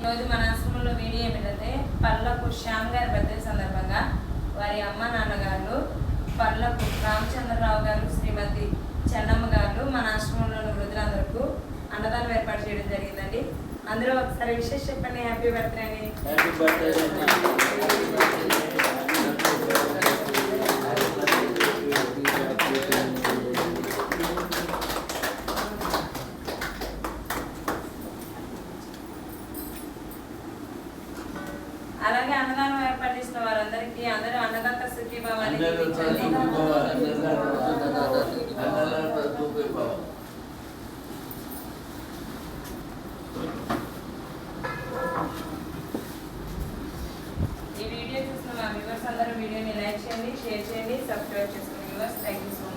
ఈరోజు మన ఆశ్రమంలో వీడియో ఏమిటంటే పల్లకు శ్యామ్ గారి బర్త్డే సందర్భంగా వారి అమ్మ నాన్నగారు పల్లకు రామచంద్రరావు గారు శ్రీమతి చెన్నమ్మ గారు మన ఆశ్రమంలోని వృద్ధులందరికీ అన్నదానం ఏర్పాటు చేయడం జరిగిందండి. అందరూ ఒకసారి విశేష చెప్పండి. హ్యాపీ బర్త్డే అని అలాగే అన్నదానం ఏర్పాటు చేసిన వారందరికీ అందరూ అన్నదాత అందరూ చదువుకోవాలి ఈ వీడియో చూసిన మా వ్యూవర్స్ అందరూ వీడియోని లైక్ చేయండి షేర్ చేయండి సబ్స్క్రైబ్ చేసుకోండి వ్యూవర్స్ థ్యాంక్ యూ